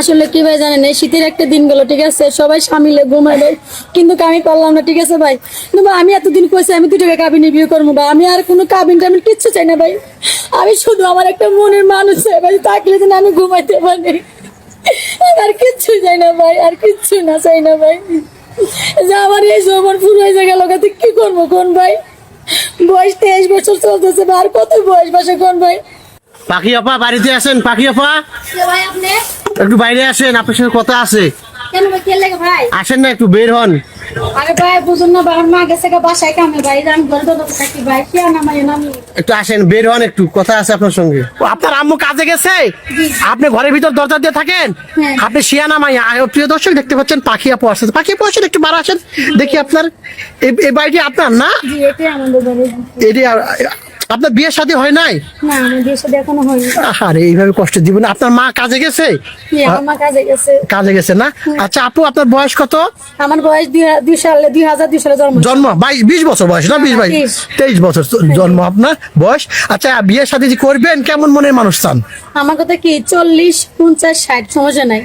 আসলে কি ভাই জানেন এই শীতের একটা দিন গেল ঠিক আছে? সবাই সামিলে ঘুমাই ভাই। কিন্তু আমি পারলাম না ঠিক আছে ভাই? কিন্তু আমি এতদিন কইছি আমি দুটাকে কাবিনে বিয়ে করব ভাই। আমি আর কোনো কাবিন টাবিন কিচ্ছু চাই না ভাই। আমি শুধু আমার একটা মনের মানুষ চাই ভাই থাকলে যেন আমি ঘুমাইতে পারি। আর কিচ্ছু চাই না ভাই আর কিচ্ছু না চাই না ভাই। যে আমার এই জমন ফুল হয়ে গেল কাতে কি করব কোন ভাই? বয়স তেইশ বছর চলতেছে আর কত বয়স বাসে কোন ভাই? পাখি আপা বাড়িতে আছেন? পাখি আপা? ভাই আপনি? একটু বাইরে আসেন আপনার সঙ্গে কথা আছে। কেন ভাই ভাই? আসেন না একটু বের হন। আরে ভাই বুঝুন না মা গেছে বাসায় কামে ভাই আমি থাকি ভাই কে না মানে নামি? একটু আসেন বের হন একটু কথা আছে আপনার সঙ্গে। ও, আপনার আম্মু কাজে গেছে? আপনি ঘরের ভিতর দরজা দিয়ে থাকেন? হ্যাঁ। আপনি শিয়ানা মাইয়া? আয়, প্রিয় দর্শক দেখতে পাচ্ছেন পাখি আপু আসছে পাখি আপু আসেন একটু বার আসেন। দেখি আপনার এই- বাড়িটি আপনার না? জি এটাই আমাদের বাড়ি। এটি আপনার বিয়ের সাথে হয় নাই? না আমার বিয়ে সাথে এখনও হয়নি। আরে এইভাবে কষ্ট দিব না আপনার মা কাজে গেছে? আমার মা কাজে গেছে। কাজে গেছে না? আচ্ছা আপু আপনার বয়স কত? আমার বয়স দুই সালে দুই হাজার দুই সালে জন্ম। জন্ম? বাইশ বিশ বছর বয়স না? বিশ বাইশ। তেইশ। তেইশ বছর জন্ম আপনার বয়স। আচ্ছা বিয়ের সাথে যে করবেন কেমন মনের মানুষ চান? আমার কথা কি চল্লিশ পঞ্চাশ ষাট সমস্যা নাই।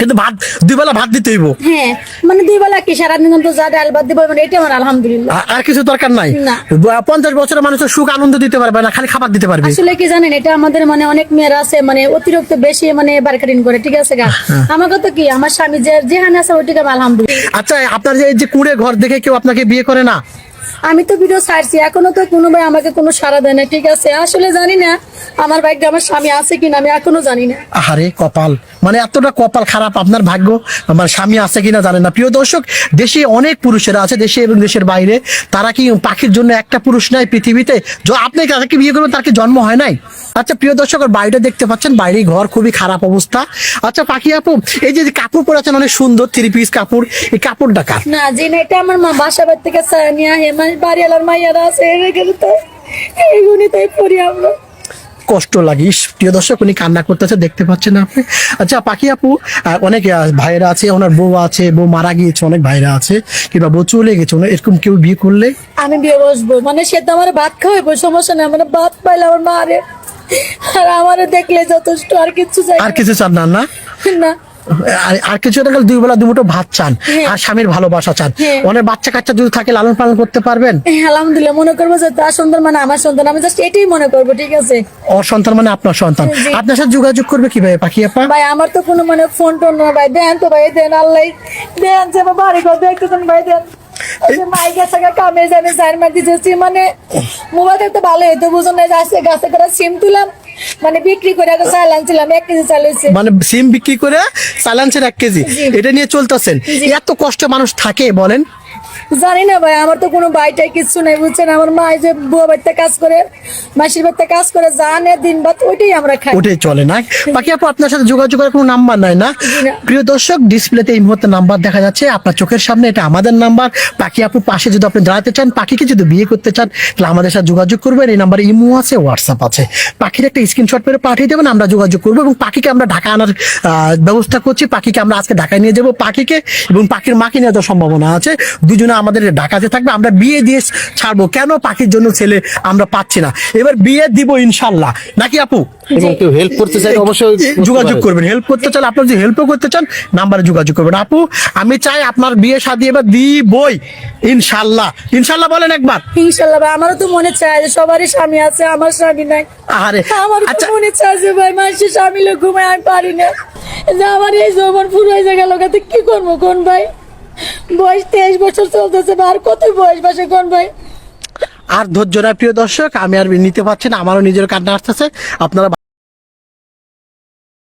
কিন্তু ভাত দুই বেলা ভাত দিতে হইব। হ্যাঁ মানে দুই বেলা কি? সারাদিন তো যা ডাল ভাত দিব মানে এটা আমার আলহামদুলিল্লাহ। আর কিছু দরকার নাই? না। পঞ্চাশ বছরের মানুষের সুখ আনন্দ দিতে পারবে না খালি খাবার দিতে পারবে। আসলে কি জানেন এটা আমাদের মানে অনেক মেয়েরা আছে মানে অতিরিক্ত বেশি মানে বারকারিন করে ঠিক আছে গা? আমার কথা কি আমার স্বামী যে যেখানে আছে ওইটিকে আলহামদুলিল্লাহ। আচ্ছা আপনার যে এই যে কুড়ে ঘর দেখে কেউ আপনাকে বিয়ে করে না? আমি তো ভিডিও ছাড়ছি এখনও তো কোনো ভাই আমাকে কোনো সাড়া দেয় না ঠিক আছে? আসলে জানি না আমার ভাগ্যে আমার স্বামী আছে কিনা আমি এখনও জানি না। আহারে কপাল। মানে এতটা কপাল খারাপ আপনার ভাগ্য? আমার স্বামী আছে কিনা জানেন না। প্রিয় দর্শক দেশে অনেক পুরুষেরা আছে দেশে এবং দেশের বাইরে। তারা কি পাখির জন্য একটা পুরুষ নাই পৃথিবীতে? য- আপনি যাকে বিয়ে করবেন? তার কি জন্ম হয় নাই? আচ্ছা প্রিয় দর্শক আর বাইরে দেখতে পাচ্ছেন বাইরে ঘর খুবই খারাপ অবস্থা। আচ্ছা পাখি আপু এই যে কাপড় পরে আছেন অনেক সুন্দর থ্রি পিস কাপড়। এই কাপড়টা কার? না যে না এটা আমার মা বাসা বাড়ি থেকে ছাড়া নিয়ে আহে মানে বাড়িওয়ালার মাইয়ারা আছে রেখে তো এইগুলি তাই পড়ি আমরা। কষ্ট লাগে। ইস, প্রিয় দর্শক উনি কান্না করতেছে দেখতে পাচ্ছেন আপনি। আচ্ছা পাখি আপু অনেক ভাইরা আছে ওনার বউ আছে বউ মারা গিয়েছে অনেক ভাইরা আছে কিংবা বউ চলে গেছে এরকম কেউ বিয়ে করলে? আমি বিয়ে বসবো। মানে সে তো আমার ভাত খাওয়াবো সমস্যা নেই মানে ভাত পাইলে আমার মা আরে আর আমারও দেখলে যথেষ্ট আর কিছু চাই আর কিছু চান না? না। আর- কিছু না দুই বেলা দুমুটো ভাত চান হ্যাঁ। আর স্বামীর ভালোবাসা চান। হ্যাঁ। অনেক বাচ্চা কাচ্চা যদি থাকে লালন পালন করতে পারবেন? আলহামদুলিল্লাহ মনে করব যে তার সন্তান মানে আমার সন্তান আমি জাস্ট এটাই মনে করব ঠিক আছে? ওর সন্তান মানে আপনার সন্তান। আপনার সাথে যোগাযোগ করবে কীভাবে পাখি আপা? ভাই আমার তো কোনো মানে ফোন টোন না ভাই। দেন তো ভাই দেন আল্লাহ। দেন যে বাড়ি ঘর দেখতেছেন ভাই দেন। মাই গেছে কামে জানে সাইন মার দিতেছি মানে মোবাইল তো ভালো হইতো বুঝুন না যাচ্ছে গাছে করে সিম তুলাম মানে বিক্রি করে আগে চাল আনছিলাম এক কেজি চাল হয়েছে। মানে সিম বিক্রি করে চালানছেন এক কেজি। এটা নিয়ে চলতেছেন। এত কষ্ট মানুষ থাকে বলেন? জানি না ভাই আমার তো কোনো বাইটাই কিচ্ছু নাই বুঝছেন? আমার মা যে বুয়া বাড়িতে কাজ করে মাসির বাড়িতে কাজ করে জানে দিন বাদ ওইটাই আমরা খাই। ওটাই চলে না? বাকি আপু আপনার সাথে যোগাযোগ করার কোনো নাম্বার নাই না। প্রিয় দর্শক ডিসপ্লেতে এই মুহূর্তে নাম্বার দেখা যাচ্ছে আপনার চোখের সামনে এটা আমাদের নাম্বার। পাখি আপু পাশে যদি আপনি দাঁড়াতে চান পাখিকে যদি বিয়ে করতে চান তাহলে আমাদের সাথে যোগাযোগ করবেন। এই নাম্বারে ইমো আছে হোয়াটসঅ্যাপ আছে। পাখির একটা স্ক্রিনশট করে পাঠিয়ে দেবেন আমরা যোগাযোগ করব এবং পাখিকে আমরা ঢাকা আনার আহ, ব্যবস্থা করছি। পাখিকে আমরা আজকে ঢাকায় নিয়ে যাব পাখিকে এবং পাখির মাকে নিয়ে যাওয়ার সম্ভাবনা আছে। দুজনে আমাদের ঢাকাতে থাকবে আমরা বিয়ে দিয়ে ছাড়বো। কেন পাখির জন্য ছেলে আমরা পাচ্ছি না? এবার বিয়ে দিব ইনশাল্লাহ। নাকি আপু? এবং কেউ হেল্প করতে চাইলে অবশ্যই যোগাযোগ করবেন হেল্প করতে চান আপনার যদি হেল্পও করতে চান নাম্বারে যোগাযোগ করবেন। আপু আমি চাই আপনার বিয়ে শাদী এবার দিবই ইনশাল্লাহ। ইনশাল্লাহ বলেন একবার। ইনশাল্লাহ ভাই আমারও তো মনে চায় যে সবারই স্বামী আছে আমার স্বামী নাই। আরে আমার তো আচ্ছা। মনে চায় যে ভাই মানুষের স্বামী লোক ঘুমায় আমি পারি না। যে আমার এই জমন ফুল হয়ে গেল কি করব কোন ভাই? বয়স তেইশ বছর চলতেছে আর কত বয়স বাসে কোন ভাই? আর ধৈর্য প্রিয় দর্শক, আমি আর নিতে পারছি না, আমারও নিজের কান্না আসতেছে। আপনারা